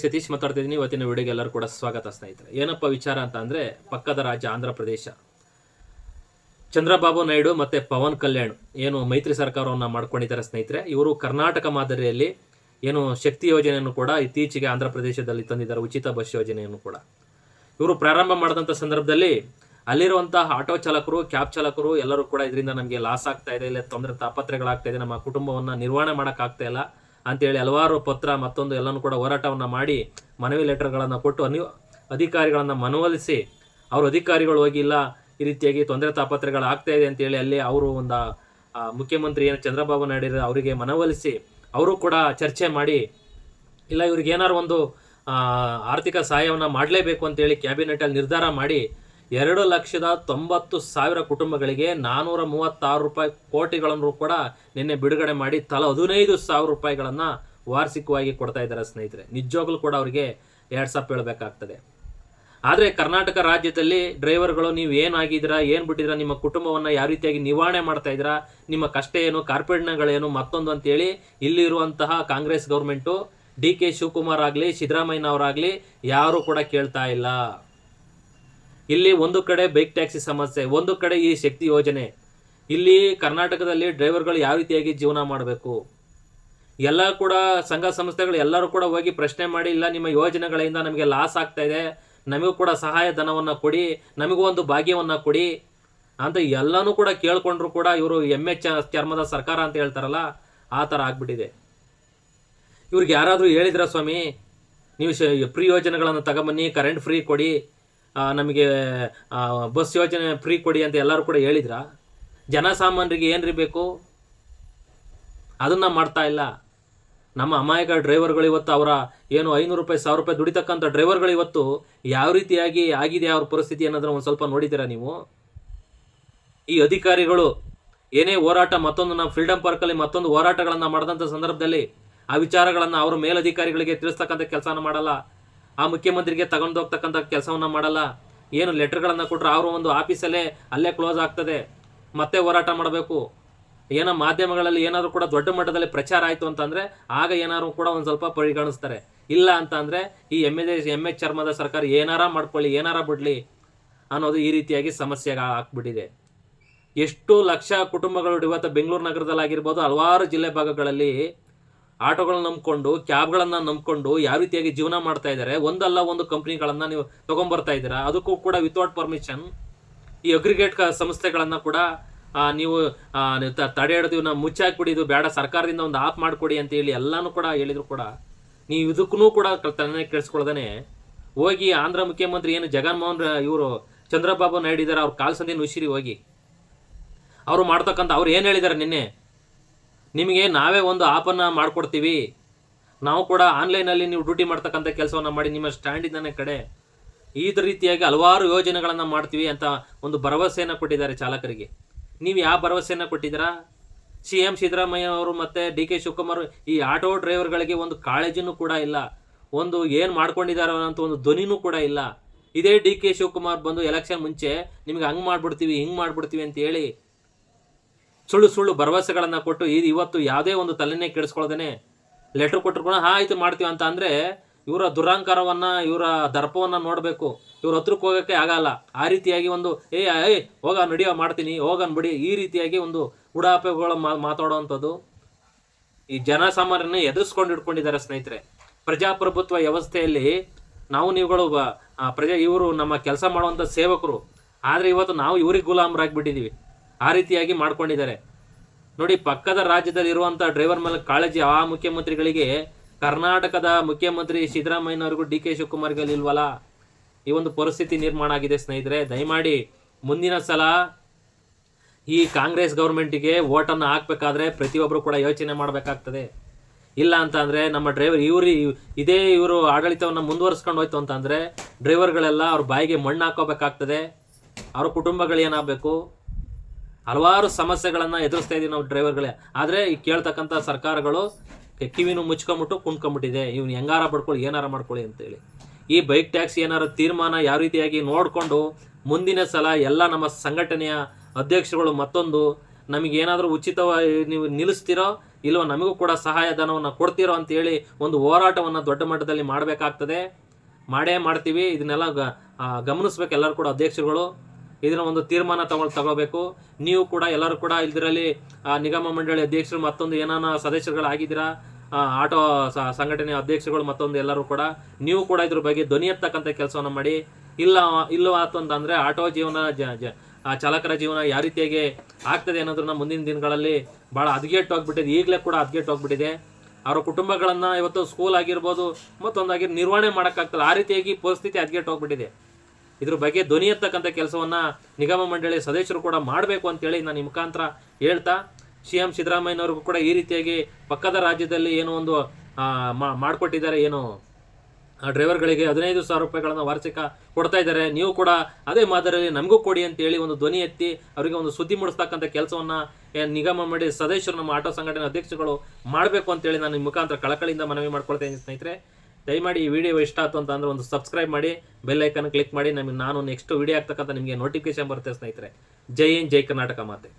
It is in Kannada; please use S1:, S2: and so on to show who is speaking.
S1: ಸತೀಶ್ ಮಾತಾಡ್ತಿದ್ದೀನಿ. ಇವತ್ತಿನ ವಿಡಿಯೋಗೆ ಎಲ್ಲರೂ ಕೂಡ ಸ್ವಾಗತ ಸ್ನೇಹಿತರೆ. ಏನಪ್ಪ ವಿಚಾರ ಅಂತ ಅಂದ್ರೆ ಪಕ್ಕದ ರಾಜ್ಯ ಆಂಧ್ರ ಪ್ರದೇಶ. ಚಂದ್ರಬಾಬು ನಾಯ್ಡು ಮತ್ತೆ ಪವನ್ ಕಲ್ಯಾಣ್ ಏನು ಮೈತ್ರಿ ಸರ್ಕಾರವನ್ನು ಮಾಡ್ಕೊಂಡಿದ್ದಾರೆ ಸ್ನೇಹಿತರೆ. ಇವರು ಕರ್ನಾಟಕ ಮಾದರಿಯಲ್ಲಿ ಏನು ಶಕ್ತಿ ಯೋಜನೆಯನ್ನು ಕೂಡ ಇತ್ತೀಚೆಗೆ ಆಂಧ್ರ ಪ್ರದೇಶದಲ್ಲಿ ತಂದಿದ್ದಾರೆ. ಉಚಿತ ಬಸ್ ಯೋಜನೆಯನ್ನು ಕೂಡ. ಇವರು ಪ್ರಾರಂಭ ಮಾಡಿದಂಥ ಸಂದರ್ಭದಲ್ಲಿ ಅಲ್ಲಿರುವಂತಹ ಆಟೋ ಚಾಲಕರು, ಕ್ಯಾಬ್ ಚಾಲಕರು ಎಲ್ಲರೂ ಕೂಡ ಇದರಿಂದ ನಮಗೆ ಲಾಸ್ ಆಗ್ತಾ ಇದೆ. ಇಲ್ಲ ತೊಂದರೆ ತಾಪತ್ರೆಗಳಾಗ್ತಾ ಇದೆ. ನಮ್ಮ ಕುಟುಂಬವನ್ನು ನಿರ್ವಹಣೆ ಮಾಡೋಕ್ಕಾಗ್ತಾ ಇಲ್ಲ. ಅಂತೇಳಿ ಹಲವಾರು ಪತ್ರ ಮತ್ತೊಂದು ಎಲ್ಲನೂ ಕೂಡ ಹೋರಾಟವನ್ನು ಮಾಡಿ ಮನವಿ ಲೆಟರ್ಗಳನ್ನು ಕೊಟ್ಟು ಅನಿ ಅಧಿಕಾರಿಗಳನ್ನು ಮನವೊಲಿಸಿ ಅವರು ಅಧಿಕಾರಿಗಳು ಹೋಗಿಲ್ಲ ಈ ರೀತಿಯಾಗಿ ತೊಂದರೆ ತಾಪತ್ರೆಗಳು ಆಗ್ತಾ ಇದೆ ಅಂತೇಳಿ ಅಲ್ಲಿ ಅವರು ಒಂದು ಮುಖ್ಯಮಂತ್ರಿ ಏನು ಚಂದ್ರಬಾಬು ನಾಯ್ಡು ಅವರಿಗೆ ಮನವೊಲಿಸಿ ಅವರು ಕೂಡ ಚರ್ಚೆ ಮಾಡಿ ಇಲ್ಲ ಇವ್ರಿಗೆ ಒಂದು ಆರ್ಥಿಕ ಸಹಾಯವನ್ನು ಮಾಡಲೇಬೇಕು ಅಂತೇಳಿ ಕ್ಯಾಬಿನೆಟಲ್ಲಿ ನಿರ್ಧಾರ ಮಾಡಿ ಎರಡು ಲಕ್ಷದ ತೊಂಬತ್ತು ಸಾವಿರ ಕುಟುಂಬಗಳಿಗೆ ನಾನ್ನೂರ ಮೂವತ್ತಾರು ರೂಪಾಯಿ ಕೋಟಿಗಳನ್ನು ಕೂಡ ನಿನ್ನೆ ಬಿಡುಗಡೆ ಮಾಡಿ ತಲಾ ಹದಿನೈದು ಸಾವಿರ ರೂಪಾಯಿಗಳನ್ನು ವಾರ್ಷಿಕವಾಗಿ ಕೊಡ್ತಾ ಇದ್ದಾರೆ ಸ್ನೇಹಿತರೆ. ನಿಜವಾಗ್ಲೂ ಕೂಡ ಅವರಿಗೆ ಎರಡು ಸಪ್ ಹೇಳಬೇಕಾಗ್ತದೆ. ಆದರೆ ಕರ್ನಾಟಕ ರಾಜ್ಯದಲ್ಲಿ ಡ್ರೈವರ್ಗಳು ನೀವು ಏನಾಗಿದ್ದೀರಾ, ಏನು ಬಿಟ್ಟಿದ್ದೀರಾ, ನಿಮ್ಮ ಕುಟುಂಬವನ್ನು ಯಾವ ರೀತಿಯಾಗಿ ನಿವಾರಣೆ ಮಾಡ್ತಾ ಇದ್ದೀರಾ, ನಿಮ್ಮ ಕಷ್ಟ ಏನು ಕಾರ್ಪೊರೇಟ್ನಗಳೇನು ಮತ್ತೊಂದು ಅಂತೇಳಿ ಇಲ್ಲಿರುವಂತಹ Congress government D K Shivakumar ಆಗಲಿ ಸಿದ್ದರಾಮಯ್ಯನವರಾಗಲಿ ಯಾರು ಕೂಡ ಕೇಳ್ತಾ ಇಲ್ಲ. ಇಲ್ಲಿ ಒಂದು ಕಡೆ ಬೈಕ್ ಟ್ಯಾಕ್ಸಿ ಸಮಸ್ಯೆ, ಒಂದು ಕಡೆ ಈ ಶಕ್ತಿ ಯೋಜನೆ. ಇಲ್ಲಿ ಕರ್ನಾಟಕದಲ್ಲಿ ಡ್ರೈವರ್ಗಳು ಯಾವ ರೀತಿಯಾಗಿ ಜೀವನ ಮಾಡಬೇಕು? ಎಲ್ಲ ಕೂಡ ಸಂಘ ಸಂಸ್ಥೆಗಳು ಎಲ್ಲರೂ ಕೂಡ ಹೋಗಿ ಪ್ರಶ್ನೆ ಮಾಡಿ, ಇಲ್ಲ ನಿಮ್ಮ ಯೋಜನೆಗಳಿಂದ ನಮಗೆ ಲಾಸ್ ಆಗ್ತಾ ಇದೆ, ನಮಗೂ ಕೂಡ ಸಹಾಯ ಧನವನ್ನು ಕೊಡಿ, ನಮಗೂ ಒಂದು ಭಾಗ್ಯವನ್ನು ಕೊಡಿ ಅಂತ ಎಲ್ಲನೂ ಕೂಡ ಕೇಳಿಕೊಂಡ್ರು ಕೂಡ ಇವರು ಎಂ ಎಚ್ ಚರ್ಮದ ಸರ್ಕಾರ ಅಂತ ಹೇಳ್ತಾರಲ್ಲ, ಆ ಥರ ಆಗ್ಬಿಟ್ಟಿದೆ. ಇವ್ರಿಗೆ ಯಾರಾದರೂ ಹೇಳಿದ್ರ ಸ್ವಾಮಿ? ನೀವು ಫ್ರೀ ಯೋಜನೆಗಳನ್ನು ತಗೊಂಬನ್ನಿ ಕರೆಂಟ್ ಫ್ರೀ ಕೊಡಿ. ನಮಗೆ ಬಸ್ ಯೋಜನೆ ಫ್ರೀ ಕೊಡಿ ಅಂತ ಎಲ್ಲರೂ ಕೂಡ ಹೇಳಿದ್ರ? ಜನಸಾಮಾನ್ಯರಿಗೆ ಏನ್ರಿ ಬೇಕು? ಅದನ್ನ ಮಾಡ್ತಾ ಇಲ್ಲ. ನಮ್ಮ ಅಮಾಯಕ ಡ್ರೈವರ್ಗಳು ಇವತ್ತು ಅವರ ಏನು ಐನೂರು ರೂಪಾಯಿ, ಸಾವಿರ ರೂಪಾಯಿ ದುಡಿತಕ್ಕಂಥ ಡ್ರೈವರ್ಗಳು ಇವತ್ತು ಯಾವ ರೀತಿಯಾಗಿ ಆಗಿದೆ ಅವ್ರ ಪರಿಸ್ಥಿತಿ ಅನ್ನೋದನ್ನ ಒಂದು ಸ್ವಲ್ಪ ನೋಡಿದ್ದೀರಾ ನೀವು? ಈ ಅಧಿಕಾರಿಗಳು ಏನೇ ಹೋರಾಟ ಮತ್ತೊಂದು ನಮ್ಮ ಫ್ರೀಡಮ್ ಪಾರ್ಕಲ್ಲಿ ಮತ್ತೊಂದು ಹೋರಾಟಗಳನ್ನು ಮಾಡಿದಂಥ ಸಂದರ್ಭದಲ್ಲಿ ಆ ವಿಚಾರಗಳನ್ನು ಅವರ ಮೇಲಧಿಕಾರಿಗಳಿಗೆ ತಿಳಿಸ್ತಕ್ಕಂಥ ಕೆಲಸನ ಮಾಡಲ್ಲ. ಆ ಮುಖ್ಯಮಂತ್ರಿಗೆ ತಗೊಂಡು ಹೋಗ್ತಕ್ಕಂಥ ಕೆಲಸವನ್ನ ಮಾಡಲ್ಲ. ಏನು ಲೆಟರ್ಗಳನ್ನು ಕೊಟ್ಟರೆ ಅವರು ಒಂದು ಆಫೀಸಲ್ಲೇ ಅಲ್ಲೇ ಕ್ಲೋಸ್ ಆಗ್ತದೆ. ಮತ್ತೆ ಹೋರಾಟ ಮಾಡಬೇಕು. ಏನೋ ಮಾಧ್ಯಮಗಳಲ್ಲಿ ಏನಾದರೂ ಕೂಡ ದೊಡ್ಡ ಮಟ್ಟದಲ್ಲಿ ಪ್ರಚಾರ ಆಯಿತು ಅಂತಂದರೆ ಆಗ ಏನಾದ್ರು ಕೂಡ ಒಂದು ಸ್ವಲ್ಪ ಪರಿಗಣಿಸ್ತಾರೆ. ಇಲ್ಲ ಅಂತ ಅಂದರೆ ಈ ಎಂ ಎ ಎಂ ಎಚ್ ಚರ್ಮದ ಸರ್ಕಾರ ಏನಾರ ಮಾಡ್ಕೊಳ್ಳಿ, ಏನಾರ ಬಿಡಲಿ ಅನ್ನೋದು ಈ ರೀತಿಯಾಗಿ ಸಮಸ್ಯೆ ಆಗ್ಬಿಟ್ಟಿದೆ. ಎಷ್ಟು ಲಕ್ಷ ಕುಟುಂಬಗಳು ಇವತ್ತು ಬೆಂಗಳೂರು ನಗರದಲ್ಲಾಗಿರ್ಬೋದು, ಹಲವಾರು ಜಿಲ್ಲೆ ಭಾಗಗಳಲ್ಲಿ ಆಟೋಗಳನ್ನ ನಂಬ್ಕೊಂಡು, ಕ್ಯಾಬ್ಗಳನ್ನು ನಂಬ್ಕೊಂಡು ಯಾವ ರೀತಿಯಾಗಿ ಜೀವನ ಮಾಡ್ತಾ ಇದ್ದಾರೆ, ಒಂದಲ್ಲ ಒಂದು ಕಂಪ್ನಿಗಳನ್ನು ನೀವು ತಗೊಂಬರ್ತಾ ಇದ್ದೀರಾ? ಅದಕ್ಕೂ ಕೂಡ ವಿತೌಟ್ ಪರ್ಮಿಷನ್ ಈ ಅಗ್ರಿಗೇಟ್ ಸಂಸ್ಥೆಗಳನ್ನು ಕೂಡ ನೀವು ತಡೆ ಹಿಡಿದು ನಾವು ಮುಚ್ಚಾಕ್ಬಿಡಿ, ಇದು ಬೇಡ, ಸರ್ಕಾರದಿಂದ ಒಂದು ಆಪ್ ಮಾಡಿಕೊಡಿ ಅಂತ ಹೇಳಿ ಎಲ್ಲಾನು ಕೂಡ ಹೇಳಿದ್ರು ಕೂಡ, ನೀವು ಇದಕ್ಕೂ ಕೂಡ ತಲೆನೇ ಕೇಳಿಸ್ಕೊಳ್ದೇ ಹೋಗಿ ಆಂಧ್ರ ಮುಖ್ಯಮಂತ್ರಿ ಏನು ಜಗನ್ಮೋಹನ್ ಇವರು ಚಂದ್ರಬಾಬು ನಾಯ್ಡು ಇದ್ದಾರೆ, ಅವ್ರ ಕಾಲ್ ಸಂದಿನ ಉಸಿರಿ ಹೋಗಿ. ಅವರು ಮಾಡ್ತಕ್ಕಂಥ, ಅವ್ರು ಏನು ಹೇಳಿದ್ದಾರೆ ನಿನ್ನೆ? ನಿಮಗೆ ನಾವೇ ಒಂದು ಆಪನ್ನು ಮಾಡಿಕೊಡ್ತೀವಿ. ನಾವು ಕೂಡ ಆನ್ಲೈನಲ್ಲಿ ನೀವು ಡ್ಯೂಟಿ ಮಾಡ್ತಕ್ಕಂಥ ಕೆಲಸವನ್ನು ಮಾಡಿ ನಿಮ್ಮ ಸ್ಟ್ಯಾಂಡಿಂದನೇ ಕಡೆ. ಈ ರೀತಿಯಾಗಿ ಹಲವಾರು ಯೋಜನೆಗಳನ್ನು ಮಾಡ್ತೀವಿ ಅಂತ ಒಂದು ಭರವಸೆಯನ್ನು ಕೊಟ್ಟಿದ್ದಾರೆ ಚಾಲಕರಿಗೆ. ನೀವು ಯಾವ ಭರವಸೆಯನ್ನು ಕೊಟ್ಟಿದ್ದೀರಾ? ಸಿ ಎಂ ಸಿದ್ದರಾಮಯ್ಯ ಅವರು ಮತ್ತು ಡಿ ಕೆ ಶಿವಕುಮಾರ್ ಈ ಆಟೋ ಡ್ರೈವರ್ಗಳಿಗೆ ಒಂದು ಕಾಳಜಿನೂ ಕೂಡ ಇಲ್ಲ. ಒಂದು ಏನು ಮಾಡ್ಕೊಂಡಿದ್ದಾರೆ ಅಂತ ಒಂದು ಧ್ವನಿನೂ ಕೂಡ ಇಲ್ಲ. ಇದೇ ಡಿ ಕೆ ಶಿವಕುಮಾರ್ ಬಂದು ಎಲೆಕ್ಷನ್ ಮುಂಚೆ ನಿಮ್ಗೆ ಹಂಗೆ ಮಾಡ್ಬಿಡ್ತೀವಿ, ಹಿಂಗೆ ಮಾಡ್ಬಿಡ್ತೀವಿ ಅಂತ ಹೇಳಿ ಸುಳ್ಳು ಸುಳ್ಳು ಭರವಸೆಗಳನ್ನು ಕೊಟ್ಟು ಇದು ಇವತ್ತು ಯಾವುದೇ ಒಂದು ತಲೆನೇ ಕೆಡಿಸ್ಕೊಳ್ದೇನೆ ಲೆಟ್ರ್ ಕೊಟ್ಟರು ಕೂಡ, ಹಾ, ಆಯ್ತು ಮಾಡ್ತೀವಿ ಅಂತ ಅಂದರೆ ಇವರ ದುರಾಂಕಾರವನ್ನು, ಇವರ ದರ್ಪವನ್ನು ನೋಡಬೇಕು. ಇವ್ರ ಹತ್ರಕ್ಕೆ ಹೋಗೋಕ್ಕೆ ಆಗಲ್ಲ. ಆ ರೀತಿಯಾಗಿ ಒಂದು, ಏ ಏ, ಹೋಗ, ನಡಿಯೋ, ಮಾಡ್ತೀನಿ. ಹೋಗನ್ ಬಿಡಿ. ಈ ರೀತಿಯಾಗಿ ಒಂದು ಉಡಾಪೆಗಳು ಮಾತಾಡುವಂಥದ್ದು ಈ ಜನಸಾಮಾನ್ಯರನ್ನ ಎದುರಿಸ್ಕೊಂಡು ಇಟ್ಕೊಂಡಿದ್ದಾರೆ ಸ್ನೇಹಿತರೆ. ಪ್ರಜಾಪ್ರಭುತ್ವ ವ್ಯವಸ್ಥೆಯಲ್ಲಿ ನಾವು ನೀವುಗಳು ಪ್ರಜಾ, ಇವರು ನಮ್ಮ ಕೆಲಸ ಮಾಡುವಂಥ ಸೇವಕರು. ಆದರೆ ಇವತ್ತು ನಾವು ಇವ್ರಿಗೆ ಗುಲಾಮರಾಗಿಬಿಟ್ಟಿದ್ದೀವಿ ಆ ರೀತಿಯಾಗಿ ಮಾಡ್ಕೊಂಡಿದ್ದಾರೆ. ನೋಡಿ, ಪಕ್ಕದ ರಾಜ್ಯದಲ್ಲಿ ಇರುವಂಥ ಡ್ರೈವರ್ ಮೇಲೆ ಕಾಳಜಿ ಆ ಮುಖ್ಯಮಂತ್ರಿಗಳಿಗೆ ಕರ್ನಾಟಕದ ಮುಖ್ಯಮಂತ್ರಿ ಸಿದ್ದರಾಮಯ್ಯನವರಿಗೂ ಡಿ ಕೆ ಶಿವಕುಮಾರ್ಗೆ ಇಲ್ವಲ್ಲ? ಈ ಒಂದು ಪರಿಸ್ಥಿತಿ ನಿರ್ಮಾಣ ಆಗಿದೆ ಸ್ನೇಹಿತರೆ. ದಯಮಾಡಿ ಮುಂದಿನ ಸಲ ಈ ಕಾಂಗ್ರೆಸ್ ಗೌರ್ಮೆಂಟಿಗೆ ಓಟನ್ನು ಹಾಕಬೇಕಾದ್ರೆ ಪ್ರತಿಯೊಬ್ಬರು ಕೂಡ ಯೋಚನೆ ಮಾಡಬೇಕಾಗ್ತದೆ. ಇಲ್ಲ ಅಂತ ಅಂದರೆ ನಮ್ಮ ಡ್ರೈವರ್ ಇವರು ಇದೇ ಇವರು ಆಡಳಿತವನ್ನು ಮುಂದುವರಿಸ್ಕೊಂಡು ಹೋಯ್ತು ಅಂತಂದರೆ ಡ್ರೈವರ್ಗಳೆಲ್ಲ ಅವ್ರ ಬಾಯಿಗೆ ಮಣ್ಣು ಹಾಕೋಬೇಕಾಗ್ತದೆ. ಅವ್ರ ಕುಟುಂಬಗಳು ಏನಾಗಬೇಕು? ಹಲವಾರು ಸಮಸ್ಯೆಗಳನ್ನು ಎದುರಿಸ್ತಾ ಇದೀವಿ ನಾವು ಡ್ರೈವರ್ಗಳೇ. ಆದರೆ ಈ ಕೇಳ್ತಕ್ಕಂಥ ಸರ್ಕಾರಗಳು ಕಿವಿನೂ ಮುಚ್ಕೊಂಬಿಟ್ಟು ಕುಣ್ಕೊಂಬಿಟ್ಟಿದೆ. ಇವ್ನು ಹೆಂಗಾರ ಪಡ್ಕೊಳ್ಳಿ ಏನಾರ ಮಾಡ್ಕೊಳ್ಳಿ ಅಂತೇಳಿ. ಈ ಬೈಕ್ ಟ್ಯಾಕ್ಸ್ ಏನಾರ ತೀರ್ಮಾನ ಯಾವ ರೀತಿಯಾಗಿ ನೋಡಿಕೊಂಡು ಮುಂದಿನ ಸಲ ಎಲ್ಲ ನಮ್ಮ ಸಂಘಟನೆಯ ಅಧ್ಯಕ್ಷರುಗಳು ಮತ್ತೊಂದು, ನಮಗೆ ಏನಾದರೂ ಉಚಿತವಾಗಿ ನೀವು ನಿಲ್ಲಿಸ್ತೀರೋ ಇಲ್ಲವೋ ನಮಗೂ ಕೂಡ ಸಹಾಯಧನವನ್ನು ಕೊಡ್ತೀರೋ ಅಂತೇಳಿ ಒಂದು ಹೋರಾಟವನ್ನು ದೊಡ್ಡ ಮಟ್ಟದಲ್ಲಿ ಮಾಡಬೇಕಾಗ್ತದೆ. ಮಾಡೇ ಮಾಡ್ತೀವಿ. ಇದನ್ನೆಲ್ಲ ಗಮನಿಸ್ಬೇಕು ಎಲ್ಲರೂ ಕೂಡ ಅಧ್ಯಕ್ಷರುಗಳು. ಇದನ್ನ ಒಂದು ತೀರ್ಮಾನ ತಗೊಳ್ ತಗೋಬೇಕು ನೀವು ಕೂಡ ಎಲ್ಲರೂ ಕೂಡ ಇದರಲ್ಲಿ ನಿಗಮ ಮಂಡಳಿ ಅಧ್ಯಕ್ಷರು ಮತ್ತೊಂದು ಏನಾನ ಸದಸ್ಯರುಗಳಾಗಿದ್ದೀರಾ? ಆಟೋ ಸಂಘಟನೆ ಅಧ್ಯಕ್ಷಗಳು ಮತ್ತೊಂದು ಎಲ್ಲರೂ ಕೂಡ, ನೀವು ಕೂಡ ಇದ್ರ ಬಗ್ಗೆ ಧ್ವನಿ ಎತ್ತಕ್ಕಂಥ ಕೆಲಸವನ್ನು ಮಾಡಿ. ಇಲ್ಲ ಇಲ್ಲವಾತು ಅಂತಂದ್ರೆ ಆಟೋ ಜೀವನ ಚಾಲಕರ ಜೀವನ ಯಾವ ರೀತಿಯಾಗಿ ಆಗ್ತದೆ ಅನ್ನೋದನ್ನ ಮುಂದಿನ ದಿನಗಳಲ್ಲಿ ಭಾಳ ಹದಗೆಟ್ಟು ಹೋಗ್ಬಿಟ್ಟಿದೆ. ಈಗಲೇ ಕೂಡ ಹದಗೆಟ್ಟು ಹೋಗ್ಬಿಟ್ಟಿದೆ. ಅವರ ಕುಟುಂಬಗಳನ್ನ ಇವತ್ತು ಸ್ಕೂಲ್ ಆಗಿರ್ಬೋದು ಮತ್ತೊಂದಾಗಿ ನಿರ್ವಹಣೆ ಮಾಡೋಕ್ಕಾಗ್ತಲ್ಲ. ಆ ರೀತಿಯಾಗಿ ಪರಿಸ್ಥಿತಿ ಹದಗೆಟ್ಟು ಹೋಗ್ಬಿಟ್ಟಿದೆ. ಇದ್ರ ಬಗ್ಗೆ ಧ್ವನಿ ಎತ್ತಕ್ಕಂಥ ಕೆಲಸವನ್ನ ನಿಗಮ ಮಂಡಳಿ ಸದಸ್ಯರು ಕೂಡ ಮಾಡಬೇಕು ಅಂತೇಳಿ ನಾನು ಈ ಮುಖಾಂತರ ಹೇಳ್ತಾ, ಸಿ ಎಂ ಸಿದ್ದರಾಮಯ್ಯನವ್ರಿಗೂ ಕೂಡ ಈ ರೀತಿಯಾಗಿ ಪಕ್ಕದ ರಾಜ್ಯದಲ್ಲಿ ಏನೋ ಒಂದು ಮಾಡಿಕೊಟ್ಟಿದ್ದಾರೆ, ಏನು ಡ್ರೈವರ್ಗಳಿಗೆ ಹದಿನೈದು ಸಾವಿರ ರೂಪಾಯಿಗಳನ್ನು ವಾರ್ಷಿಕ ಕೊಡ್ತಾ ಇದ್ದಾರೆ. ನೀವು ಕೂಡ ಅದೇ ಮಾದರಿಯಲ್ಲಿ ನಮಗೂ ಕೊಡಿ ಅಂತೇಳಿ ಒಂದು ಧ್ವನಿ ಎತ್ತಿ ಅವರಿಗೆ ಒಂದು ಸುದ್ದಿ ಮೂಡಿಸ್ತಕ್ಕಂಥ ಕೆಲಸವನ್ನ ನಿಗಮ ಮಂಡಳಿ ಸದಸ್ಯರು, ನಮ್ಮ ಆಟೋ ಸಂಘಟನೆ ಅಧ್ಯಕ್ಷಗಳು ಮಾಡಬೇಕು ಅಂತೇಳಿ ನಾನು ಈ ಮುಖಾಂತರ ಕಳಕಳಿಯಿಂದ ಮನವಿ ಮಾಡ್ಕೊಳ್ತೇನೆ ಸ್ನೇಹಿತರೆ. ದಯಮಾಡಿ ಈ ವಿಡಿಯೋ ಇಷ್ಟ ಆಯ್ತು ಅಂತ ಅಂದ್ರೆ ಒಂದು ಸಬ್ಸ್ಕ್ರೈಬ್ ಮಾಡಿ ಬೆಲ್ ಐಕನ್ ಕ್ಲಿಕ್ ಮಾಡಿ, ನಮಗೆ ನಾನು ನೆಕ್ಸ್ಟ್ ವಿಡಿಯೋ ಆಗ್ತಕ್ಕಂಥ ನಿಮಗೆ ನೋಟಿಫಿಕೇಶನ್ ಬರುತ್ತೆ ಸ್ನೇಹಿತರೆ. ಜೈ ಹಿಂದ್, ಜೈ ಕರ್ನಾಟಕ ಮಾತೆ.